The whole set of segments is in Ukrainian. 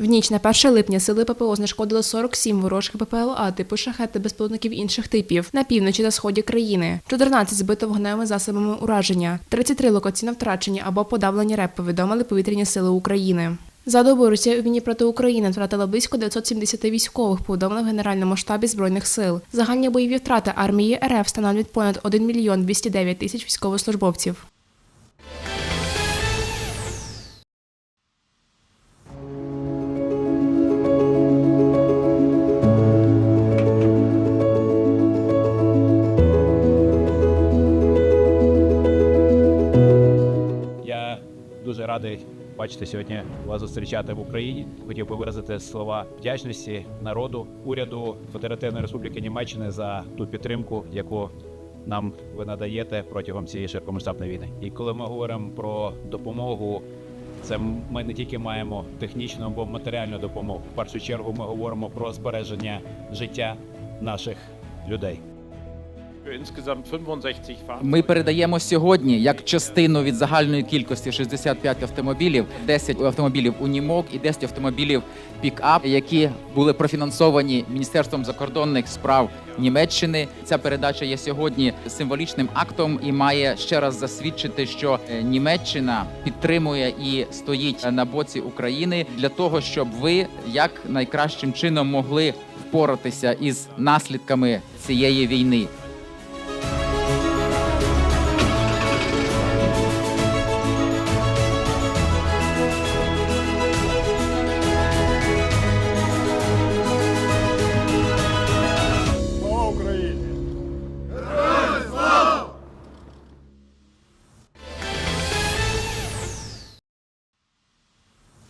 В ніч на 1 липня сили ППО знешкодили 47 ворожих ППЛА типу шахети безпілотників інших типів на півночі та сході країни. 14 збито вогневими засобами ураження, 33 локаційно втрачені або подавлені РЕП, повідомили повітряні сили України. За добу Росія у війні проти України втратила близько 970 військових, повідомили в Генеральному штабі збройних сил. Загальні бойові втрати армії РФ становлять понад 1 мільйон 209 тисяч військовослужбовців. Бачити сьогодні вас зустрічати в Україні. Хотів би виразити слова вдячності народу, уряду Федеративної Республіки Німеччини за ту підтримку, яку нам ви надаєте протягом цієї широкомасштабної війни. І коли ми говоримо про допомогу, це ми не тільки маємо технічну або матеріальну допомогу. В першу чергу ми говоримо про збереження життя наших людей. Ми передаємо сьогодні як частину від загальної кількості 65 автомобілів, 10 автомобілів унімок і 10 автомобілів пікап, які були профінансовані Міністерством закордонних справ Німеччини. Ця передача є сьогодні символічним актом і має ще раз засвідчити, що е, Німеччина підтримує і стоїть на боці України для того, щоб ви як найкращим чином могли впоратися із наслідками цієї війни.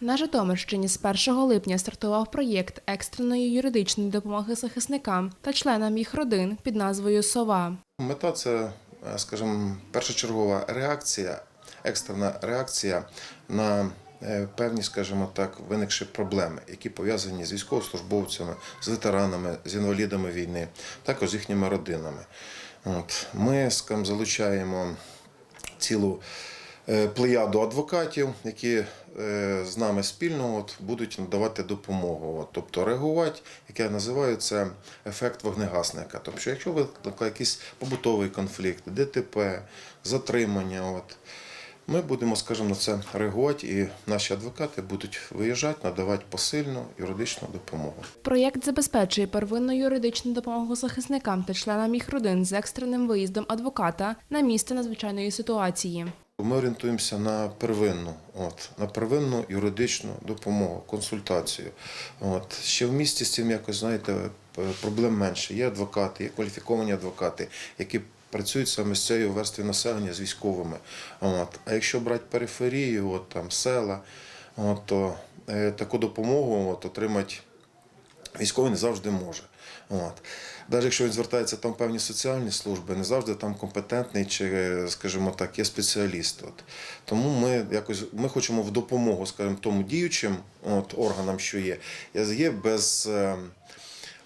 На Житомирщині з 1 липня стартував проєкт екстреної юридичної допомоги захисникам та членам їх родин під назвою Сова. Мета це, е, скажімо, першочергова реакція, екстрена реакція на е, певні, скажімо так, виникші проблеми, які пов'язані з військовослужбовцями, з ветеранами, з інвалідами війни, також з їхніми родинами. От. Ми скажімо, залучаємо цілу плеяду адвокатів, які е, з нами спільно от, будуть надавати допомогу. От, тобто реагувати, як я називаю це ефект вогнегасника. Тобто, якщо виникає якийсь побутовий конфлікт, ДТП, затримання, от, ми будемо, скажімо, на це реагувати, і наші адвокати будуть виїжджати, надавати посильну юридичну допомогу. Проєкт забезпечує первинну юридичну допомогу захисникам та членам їх родин з екстреним виїздом адвоката на місце надзвичайної ситуації. Ми орієнтуємося на первинну, от, на первинну юридичну допомогу, консультацію. От. Ще в місті з цим якось, знаєте, проблем менше. Є адвокати, є кваліфіковані адвокати, які працюють саме з цією верствою населення, з військовими. От. А якщо брати периферію, от, там, села, от, то е, таку допомогу от, отримати військовий не завжди може. От. Навіть якщо він звертається там певні соціальні служби, не завжди там компетентний чи, е, скажімо так, є спеціаліст. От. Тому ми якось ми хочемо в допомогу, скажімо, тому діючим от, органам, що є, є без. е,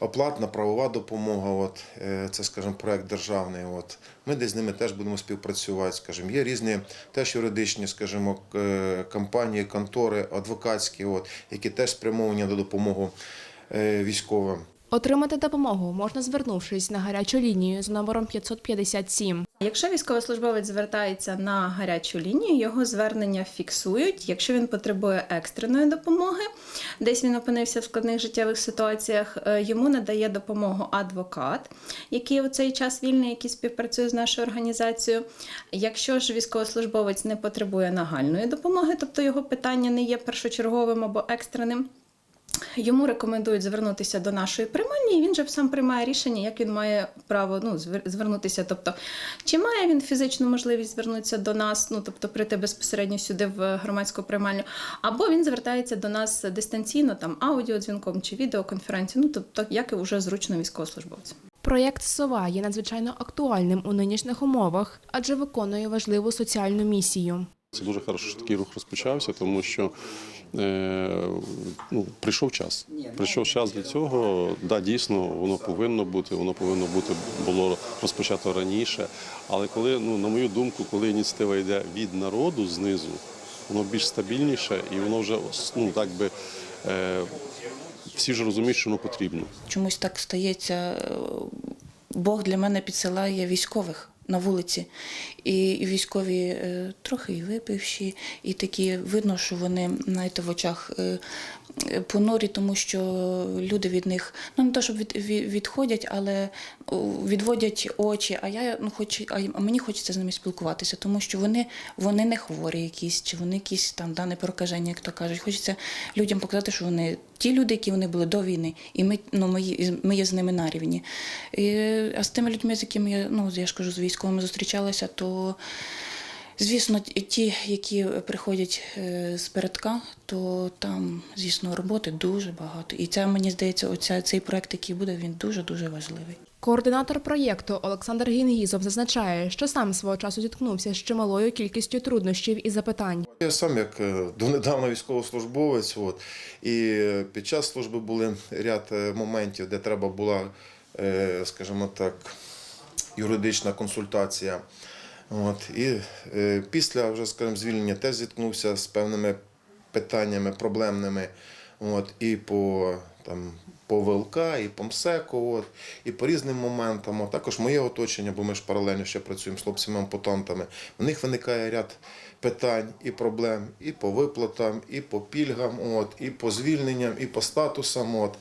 Оплатна правова допомога, от, е, це, скажімо, проект державний. От. Ми десь з ними теж будемо співпрацювати. Скажімо. Є різні теж юридичні, скажімо, е, компанії, контори, адвокатські, от, які теж спрямовані на допомогу військовим. Отримати допомогу можна звернувшись на гарячу лінію з номером 557. Якщо військовослужбовець звертається на гарячу лінію, його звернення фіксують. Якщо він потребує екстреної допомоги, десь він опинився в складних життєвих ситуаціях, е, йому надає допомогу адвокат, який у цей час вільний, який співпрацює з нашою організацією. Якщо ж військовослужбовець не потребує нагальної допомоги, тобто його питання не є першочерговим або екстреним. Йому рекомендують звернутися до нашої приймальні, і він же сам приймає рішення, як він має право ну, звер- звернутися. Тобто, чи має він фізичну можливість звернутися до нас, ну тобто прийти безпосередньо сюди в громадську приймальню, або він звертається до нас дистанційно, там аудіодзвінком чи відеоконференцією, ну тобто, як і вже зручно військовослужбовцю. Проєкт Сова є надзвичайно актуальним у нинішніх умовах, адже виконує важливу соціальну місію. Це дуже хорошо, що такий рух розпочався, тому що ну, прийшов час. Прийшов час для цього. Да, дійсно, воно повинно бути, воно повинно бути було розпочато раніше. Але коли, ну, на мою думку, коли ініціатива йде від народу знизу, воно більш стабільніше і воно вже ну, так би е, всі ж розуміють, що воно потрібно. Чомусь так стається. е, Бог для мене підсилає військових на вулиці. І, військові е, трохи і випивші, і такі видно, що вони знаєте, в очах е, е, понурі, тому що люди від них ну не то, щоб від, від, відходять, але відводять очі. А я ну хоч а мені хочеться з ними спілкуватися, тому що вони, вони не хворі якісь, чи вони якісь там дане прокаження, як то кажуть. Хочеться людям показати, що вони ті люди, які вони були до війни, і ми, ну, ми, ми є з ними на рівні. І, а з тими людьми, з якими я, ну, я ж кажу, з військовими зустрічалася, то звісно, ті- які приходять е, з передка, то там, звісно, роботи дуже багато. І це, мені здається, оця, цей проект, який буде, він дуже-дуже важливий. Координатор проєкту Олександр Гінгізов зазначає, що сам свого часу зіткнувся з чималою кількістю труднощів і запитань. Я сам як е, донедавна військовослужбовець, от, і під час служби були ряд е, моментів, де треба була, скажімо так, юридична консультація. От, і е, після вже, скажімо, звільнення теж зіткнувся з певними питаннями проблемними. От, і по, там, по ВЛК, і по МСЕКу, от, і по різним моментам. От, також моє оточення, бо ми ж паралельно ще працюємо з хлопцями-ампутантами. В них виникає ряд питань і проблем і по виплатам, і по пільгам, от, і по звільненням, і по статусам. От.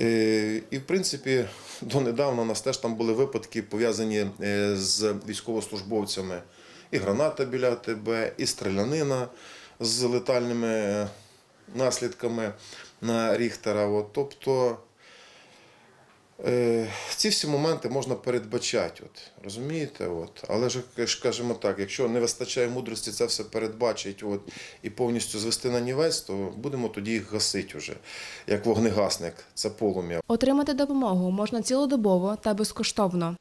Е, І, в принципі, донедавна у нас теж там були випадки пов'язані е, з військовослужбовцями. І граната біля ТБ, і стрілянина з летальними е, наслідками на Ріхтера. От. Тобто ці всі моменти можна передбачати, от, розумієте? От. Але ж скажімо так, якщо не вистачає мудрості це все передбачити от, і повністю звести на нівець, то будемо тоді їх гасити вже, як вогнегасник, це полум'я. Отримати допомогу можна цілодобово та безкоштовно.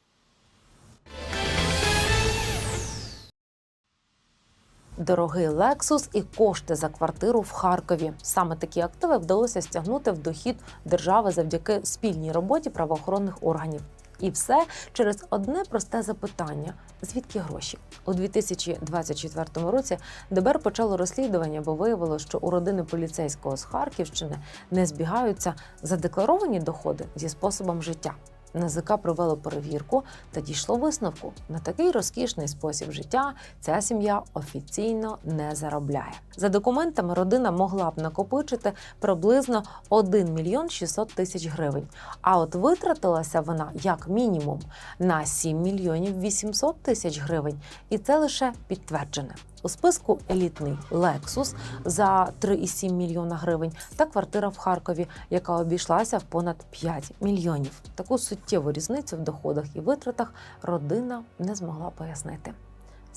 Дорогий Lexus і кошти за квартиру в Харкові. Саме такі активи вдалося стягнути в дохід держави завдяки спільній роботі правоохоронних органів. І все через одне просте запитання: звідки гроші? У 2024 році ДБР почало розслідування, бо виявило, що у родини поліцейського з Харківщини не збігаються задекларовані доходи зі способом життя. НАЗК провело перевірку та дійшло висновку. На такий розкішний спосіб життя ця сім'я офіційно не заробляє. За документами родина могла б накопичити приблизно 1 мільйон 600 тисяч гривень. А от витратилася вона як мінімум на 7 мільйонів 800 тисяч гривень, і це лише підтверджене. У списку елітний Lexus за 3,7 мільйона гривень та квартира в Харкові, яка обійшлася в понад 5 мільйонів. Таку суттєву різницю в доходах і витратах родина не змогла пояснити.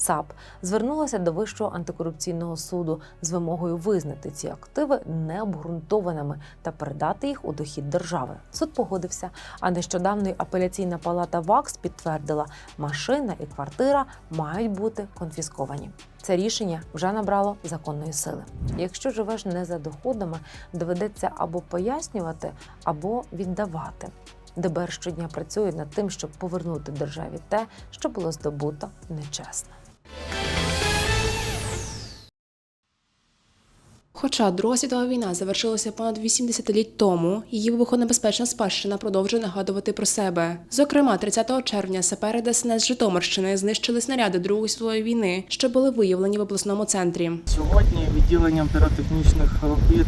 САП звернулася до Вищого антикорупційного суду з вимогою визнати ці активи необґрунтованими та передати їх у дохід держави. Суд погодився, а нещодавно апеляційна палата ВАКС підтвердила, машина і квартира мають бути конфісковані. Це рішення вже набрало законної сили. Якщо живеш не за доходами, доведеться або пояснювати, або віддавати. ДБР щодня працює над тим, щоб повернути державі те, що було здобуто нечесно. Хоча Друга світова війна завершилася понад 80 літ тому, її вибухонебезпечна спадщина продовжує нагадувати про себе. Зокрема, 30 червня сапери ДСНС Житомирщини знищили снаряди Другої світової війни, що були виявлені в обласному центрі. Сьогодні відділенням піротехнічних робіт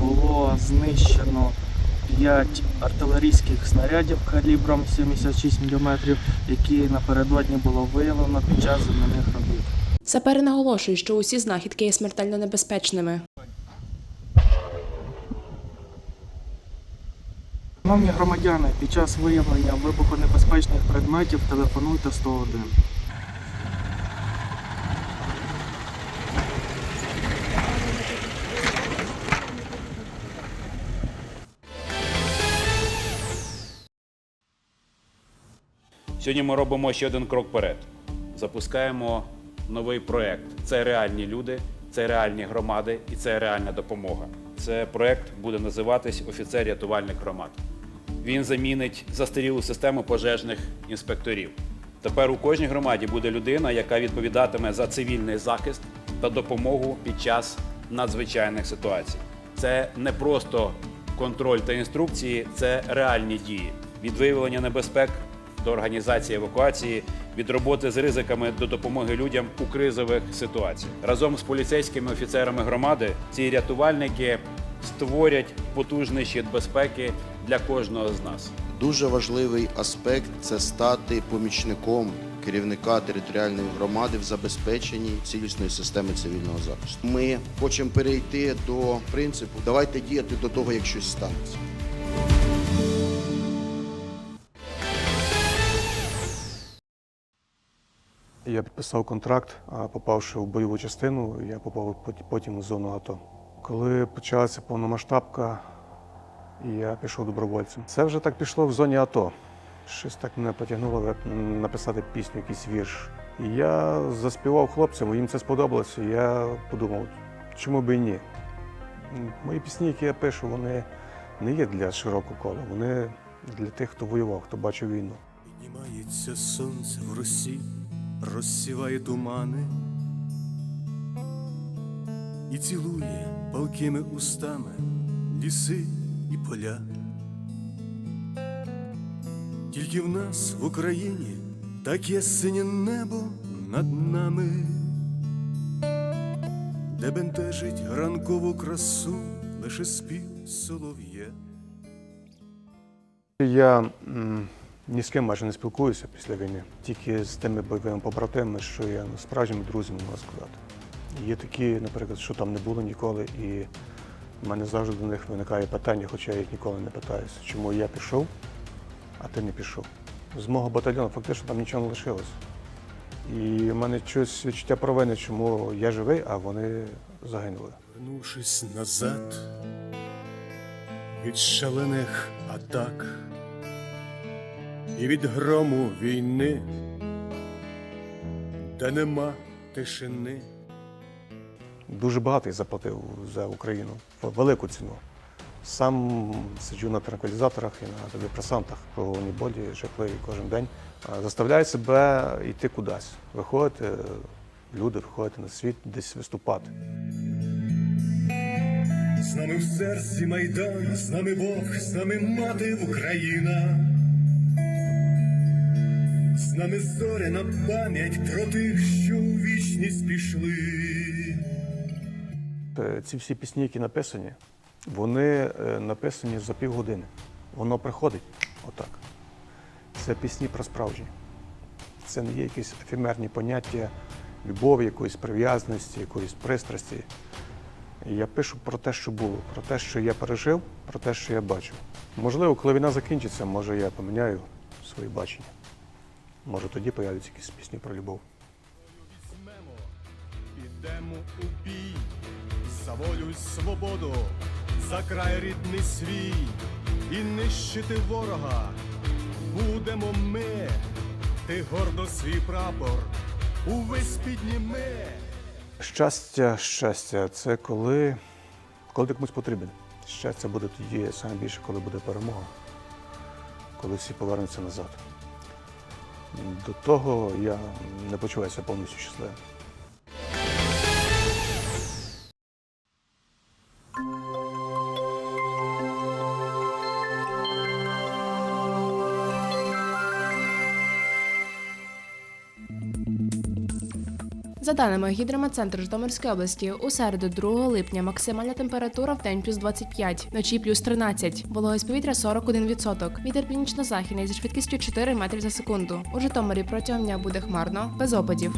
було знищено 5 артилерійських снарядів калібром 76 мм, які напередодні було виявлено під час земляних робіт. Сапери наголошують, що усі знахідки є смертельно небезпечними. Шановні громадяни, під час виявлення вибухонебезпечних предметів телефонуйте 101. Сьогодні ми робимо ще один крок вперед. Запускаємо новий проект. Це реальні люди, це реальні громади і це реальна допомога. Це проект буде називатись Офіцер рятувальних громад. Він замінить застарілу систему пожежних інспекторів. Тепер у кожній громаді буде людина, яка відповідатиме за цивільний захист та допомогу під час надзвичайних ситуацій. Це не просто контроль та інструкції, це реальні дії від виявлення небезпек до організації евакуації, від роботи з ризиками до допомоги людям у кризових ситуаціях. Разом з поліцейськими офіцерами громади ці рятувальники створять потужний щит безпеки для кожного з нас. Дуже важливий аспект це стати помічником керівника територіальної громади в забезпеченні цілісної системи цивільного захисту. Ми хочемо перейти до принципу давайте діяти до того, як щось станеться. Я підписав контракт, а попавши в бойову частину, я попав потім у зону АТО. Коли почалася повномасштабка, я пішов добровольцем. Це вже так пішло в зоні АТО. Щось так мене потягнуло як написати пісню, якийсь вірш. І я заспівав хлопцям, їм це сподобалося. і Я подумав, чому би і ні. Мої пісні, які я пишу, вони не є для широкого кола, вони для тих, хто воював, хто бачив війну. Піднімається сонце в росі, розсіває тумани і цілує палкими устами ліси і поля. Тільки в нас в Україні таке синє небо над нами, де бентежить ранкову красу лише спів солов'я. Я ні з ким майже не спілкуюся після війни, тільки з тими бойовими побратимами, що я справжніми друзями можу сказати. Є такі, наприклад, що там не було ніколи, і в мене завжди до них виникає питання, хоча я їх ніколи не питаюся, чому я пішов, а ти не пішов. З мого батальйону фактично там нічого не лишилось. І в мене щось відчуття провини, чому я живий, а вони загинули. Вернувшись назад від шалених атак і від грому війни, де нема тишини. Дуже багато заплатив за Україну, велику ціну. Сам сиджу на транквілізаторах і на антидепресантах, по головній болі, жахливі кожен день. Заставляю себе йти кудись, виходити, люди, виходити на світ, десь виступати. З нами в серці Майдан, з нами Бог, з нами мати Україна. З нами зоряна пам'ять про тих, що у вічність пішли. Е, Ці всі пісні, які написані, вони е, написані за півгодини. Воно приходить отак. Це пісні про справжнє. Це не є якісь ефемерні поняття любові, якоїсь прив'язаності, якоїсь пристрасті. Я пишу про те, що було, про те, що я пережив, про те, що я бачив. Можливо, коли війна закінчиться, може я поміняю свої бачення. Може тоді появляться якісь пісні про любов. Підемо у бій за волю й свободу, за край рідний свій і нищити ворога. Будемо ми, ти гордо свій прапор, увесь підніми. Щастя, щастя це коли, коли ти комусь потрібен. Щастя буде тоді саме більше, коли буде перемога, коли всі повернуться назад. До того я не почуваюся повністю щасливим. За даними гідрометцентру Житомирської області, у середу 2 липня максимальна температура в день плюс 25, вночі плюс 13, вологість повітря 41%, вітер північно-західний зі швидкістю 4 метрів за секунду. У Житомирі протягом дня буде хмарно, без опадів.